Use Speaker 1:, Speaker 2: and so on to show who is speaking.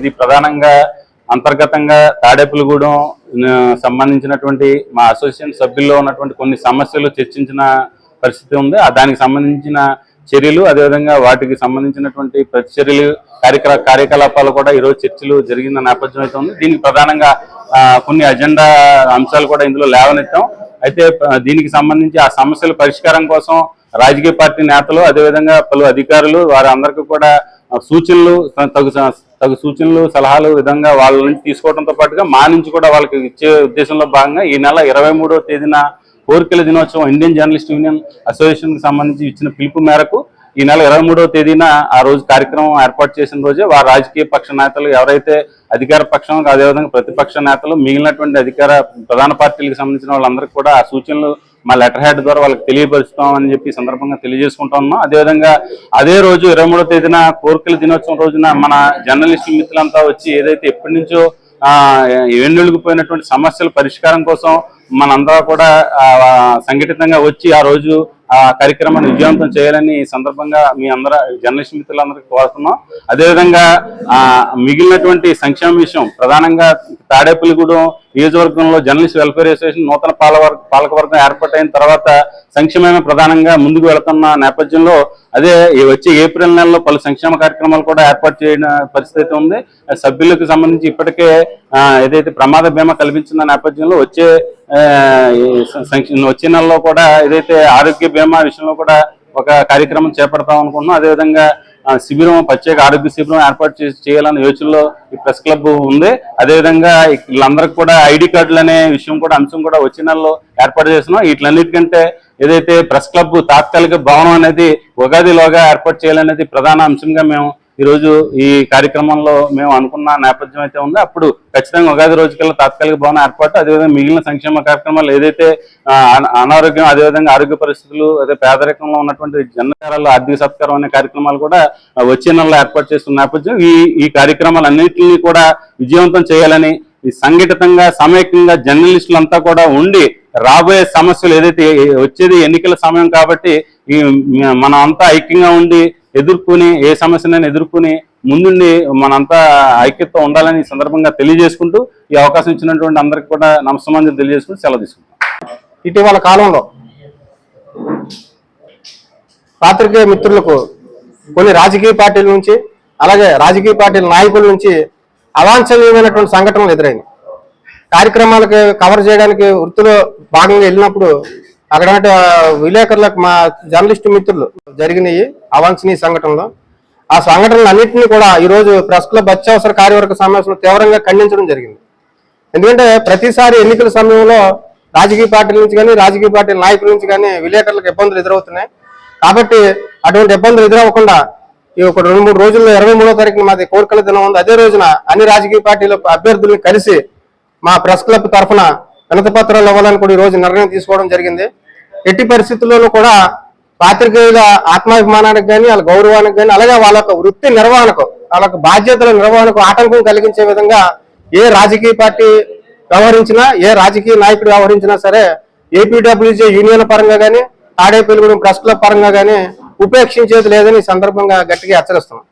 Speaker 1: ఇది ప్రధానంగా అంతర్గతంగా తాడేపులగూడెం సంబంధించినటువంటి మా అసోసియేషన్ సభ్యుల్లో ఉన్నటువంటి కొన్ని సమస్యలు చర్చించిన పరిస్థితి ఉంది. ఆ దానికి సంబంధించిన చర్యలు అదేవిధంగా వాటికి సంబంధించినటువంటి ప్రతిచర్యలు కార్యక్రమ కార్యకలాపాలు కూడా ఈరోజు చర్చలు జరిగిన నేపథ్యం అయితే ఉంది. దీనికి ప్రధానంగా కొన్ని అజెండా అంశాలు కూడా ఇందులో లేవనెత్తాం. అయితే దీనికి సంబంధించి ఆ సమస్యల పరిష్కారం కోసం రాజకీయ పార్టీ నేతలు అదేవిధంగా పలు అధికారులు వారందరికీ కూడా సూచనలు తగు తగు సూచనలు సలహాలు విధంగా వాళ్ళ నుంచి తీసుకోవడంతో పాటుగా మా నుంచి కూడా వాళ్ళకి ఇచ్చే ఉద్దేశంలో భాగంగా ఈ నెల ఇరవై మూడో తేదీన కోరికల దినోత్సవం ఇండియన్ జర్నలిస్ట్ యూనియన్ అసోసియేషన్కి సంబంధించి ఇచ్చిన పిలుపు మేరకు ఈ నెల ఇరవై మూడవ తేదీన ఆ రోజు కార్యక్రమం ఏర్పాటు చేసిన రోజే వారి రాజకీయ పక్ష నేతలు ఎవరైతే అధికార పక్షం అదేవిధంగా ప్రతిపక్ష నేతలు మిగిలినటువంటి అధికార ప్రధాన పార్టీలకు సంబంధించిన వాళ్ళందరికీ కూడా ఆ సూచనలు మా లెటర్ హెడ్ ద్వారా వాళ్ళకి తెలియపరుస్తాం అని చెప్పి సందర్భంగా తెలియజేసుకుంటా ఉన్నాం. అదేవిధంగా అదే రోజు ఇరవై మూడో తేదీన కోరికల దినోత్సవం రోజున మన జర్నలిస్టు మిత్రులంతా వచ్చి ఏదైతే ఎప్పటి నుంచో ఆ పోయినటువంటి సమస్యల పరిష్కారం కోసం మనందరూ కూడా సంఘటితంగా వచ్చి ఆ రోజు ఆ కార్యక్రమాన్ని విజయవంతం చేయాలని సందర్భంగా మీ అందరూ జర్నలిస్ట్ మిత్రులందరికీ కోరుతున్నాం. అదేవిధంగా ఆ మిగిలినటువంటి సంక్షేమ విషయం ప్రధానంగా తాడేపల్లిగూడెం నియోజకవర్గంలో జర్నలిస్ట్ వెల్ఫేర్ అసోసియేషన్ నూతన పాలవర్ పాలకవర్గం ఏర్పాటైన తర్వాత సంక్షేమమే ప్రధానంగా ముందుకు వెళుతున్న నేపథ్యంలో అదే వచ్చే ఏప్రిల్ నెలలో పలు సంక్షేమ కార్యక్రమాలు కూడా ఏర్పాటు చేయడం పరిస్థితి అయితే ఉంది. సభ్యులకు సంబంధించి ఇప్పటికే ఏదైతే ప్రమాద బీమా కల్పించిన నేపథ్యంలో వచ్చే వచ్చే నెలలో కూడా ఏదైతే ఆరోగ్య బీమా విషయంలో కూడా ఒక కార్యక్రమం చేపడతాం అనుకుంటున్నాం. అదేవిధంగా శిబిరం ప్రత్యేక ఆరోగ్య శిబిరం ఏర్పాటు చేసి చేయాలన్న యోచనలో ఈ ప్రెస్ క్లబ్ ఉంది. అదేవిధంగా వీళ్ళందరికీ కూడా ఐడి కార్డులు అనే విషయం కూడా అంశం కూడా వచ్చే నెలలో ఏర్పాటు చేస్తున్నాం. వీటిలన్నిటికంటే ఏదైతే ప్రెస్ క్లబ్ తాత్కాలిక భవనం అనేది ఉగాదిలోగా ఏర్పాటు చేయాలనేది ప్రధాన అంశంగా మేము ఈరోజు ఈ కార్యక్రమంలో మేము అనుకున్న నేపథ్యం అయితే ఉందో. అప్పుడు ఖచ్చితంగా ఉగాది రోజుకల్లా తాత్కాలిక భవనం ఏర్పాటు అదేవిధంగా మిగిలిన సంక్షేమ కార్యక్రమాలు ఏదైతే అన- అనారోగ్యం అదేవిధంగా ఆరోగ్య పరిస్థితులు అదే పేదరికంలో ఉన్నటువంటి జనకారాలు ఆర్థిక సత్కారం అనే కార్యక్రమాలు కూడా వచ్చే నెలలో ఏర్పాటు చేస్తున్న నేపథ్యం. ఈ ఈ కార్యక్రమాలన్నింటినీ కూడా విజయవంతం చేయాలని ఈ సంఘటితంగా సమైక్యంగా జర్నలిస్టులంతా కూడా ఉండి రాబోయే సమస్యలు ఏదైతే వచ్చేది ఎన్నికల సమయం కాబట్టి ఈ మనం అంతా ఐక్యంగా ఉండి ఎదుర్కొని ఏ సమస్యనైనా ఎదుర్కొని ముందుండి మనంతా ఐక్యత ఉండాలని ఈ సందర్భంగా తెలియజేసుకుంటూ ఈ అవకాశం ఇచ్చినటువంటి అందరికి కూడా నమస్కారం తెలియజేసుకుంటూ సెలవు తీసుకుంటాం.
Speaker 2: ఇటీవల కాలంలో పాత్రికేయ మిత్రులకు కొన్ని రాజకీయ పార్టీల నుంచి అలాగే రాజకీయ పార్టీల నాయకుల నుంచి అవాంఛనీయమైనటువంటి సంఘటనలు ఎదురైంది కార్యక్రమాలకి కవర్ చేయడానికి వృత్తిలో భాగంగా వెళ్ళినప్పుడు అక్కడ విలేకరులకు మా జర్నలిస్టు మిత్రులు జరిగినాయి అవాంఛనీయ సంఘటనలు. ఆ సంఘటనలు అన్నింటినీ కూడా ఈరోజు ప్రెస్ క్లబ్ అత్యవసర కార్యవర్గ సమావేశంలో తీవ్రంగా ఖండించడం జరిగింది. ఎందుకంటే ప్రతిసారి ఎన్నికల సమయంలో రాజకీయ పార్టీల నుంచి కానీ రాజకీయ పార్టీల నాయకుల నుంచి కానీ విలేకరులకు ఇబ్బందులు ఎదురవుతున్నాయి. కాబట్టి అటువంటి ఇబ్బందులు ఎదురవ్వకుండా ఈ ఒక రెండు మూడు రోజుల్లో ఇరవై మూడో తారీఖున మాది కోరికల దినం ఉంది. అదే రోజున అన్ని రాజకీయ పార్టీల అభ్యర్థుల్ని కలిసి మా ప్రెస్ క్లబ్ తరఫున వినతి పత్రాలు ఇవ్వాలని కూడా ఈ రోజు నిర్ణయం తీసుకోవడం జరిగింది. ఎట్టి పరిస్థితుల్లోనూ కూడా పాత్రికేయుల ఆత్మాభిమానానికి కానీ వాళ్ళ గౌరవానికి కానీ అలాగే వాళ్ళ వృత్తి నిర్వహణకు వాళ్ళ బాధ్యతల నిర్వహణకు ఆటంకం కలిగించే విధంగా ఏ రాజకీయ పార్టీ వ్యవహరించినా ఏ రాజకీయ నాయకుడు వ్యవహరించినా సరే ఏపీడబ్ల్యూజే యూనియన్ పరంగా కానీ తాడేపల్లిగూడెం ప్రెస్ క్లబ్ పరంగా కానీ ఉపేక్షించేది లేదని సందర్భంగా గట్టిగా హెచ్చరిస్తున్నాం.